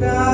God.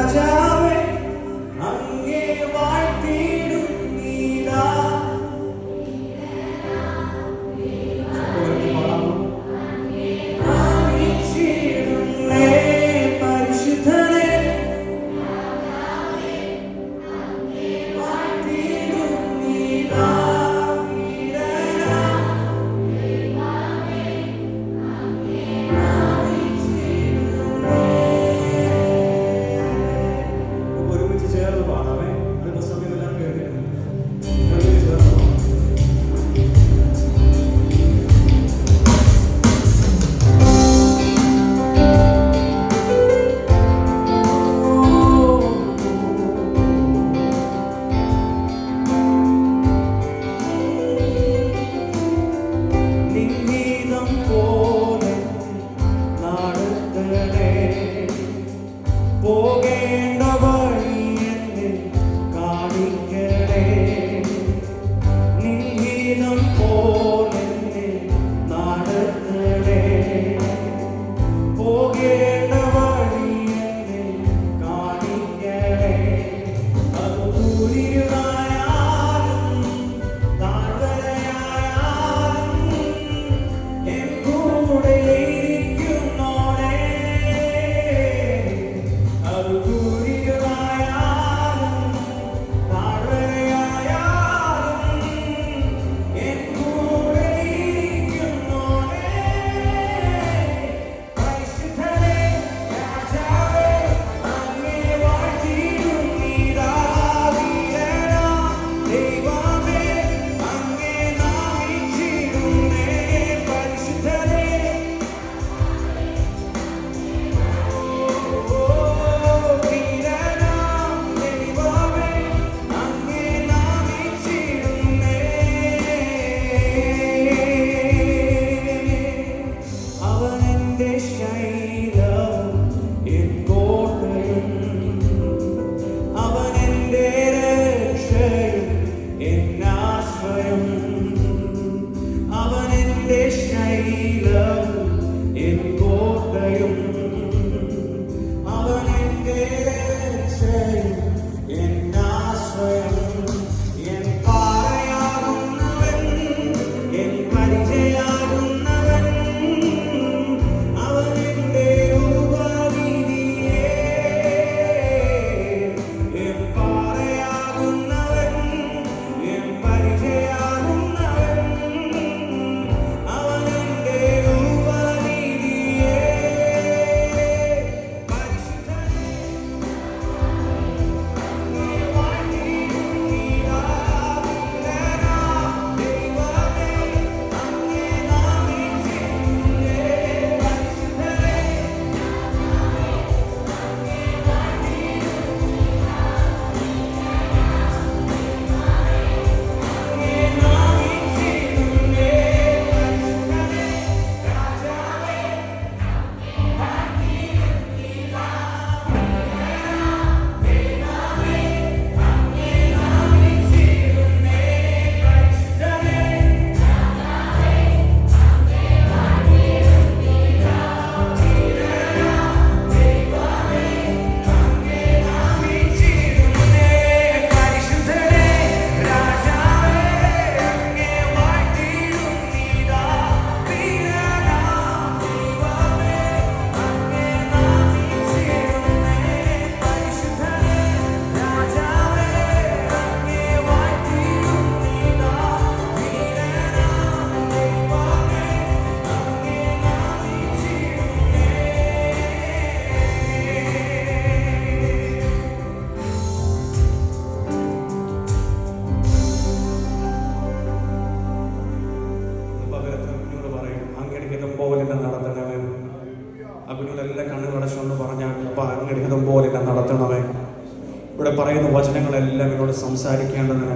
പറയുന്ന വചനങ്ങളെല്ലാം എന്നോട് സംസാരിക്കേണ്ടതിന്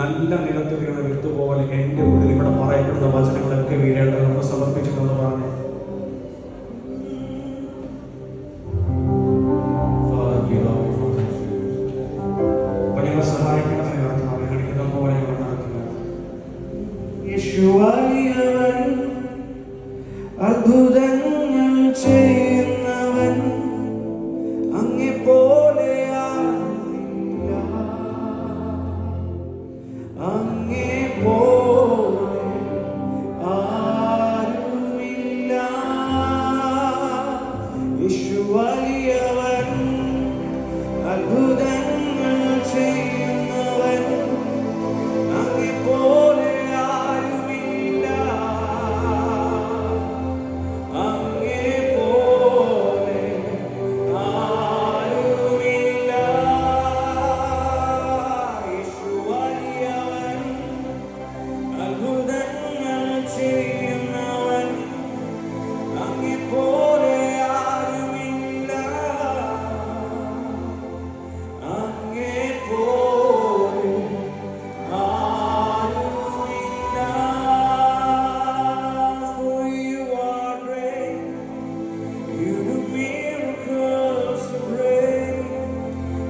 നല്ല നിലത്ത് വീണ് വിട്ടുപോലെ എന്റെ ഉള്ളിൽ ഇവിടെ പറയപ്പെടുന്ന വചനങ്ങളൊക്കെ വീഴേണ്ടത് നമ്മൾ സമർപ്പിച്ചിട്ടുണ്ടെന്ന് പറഞ്ഞു.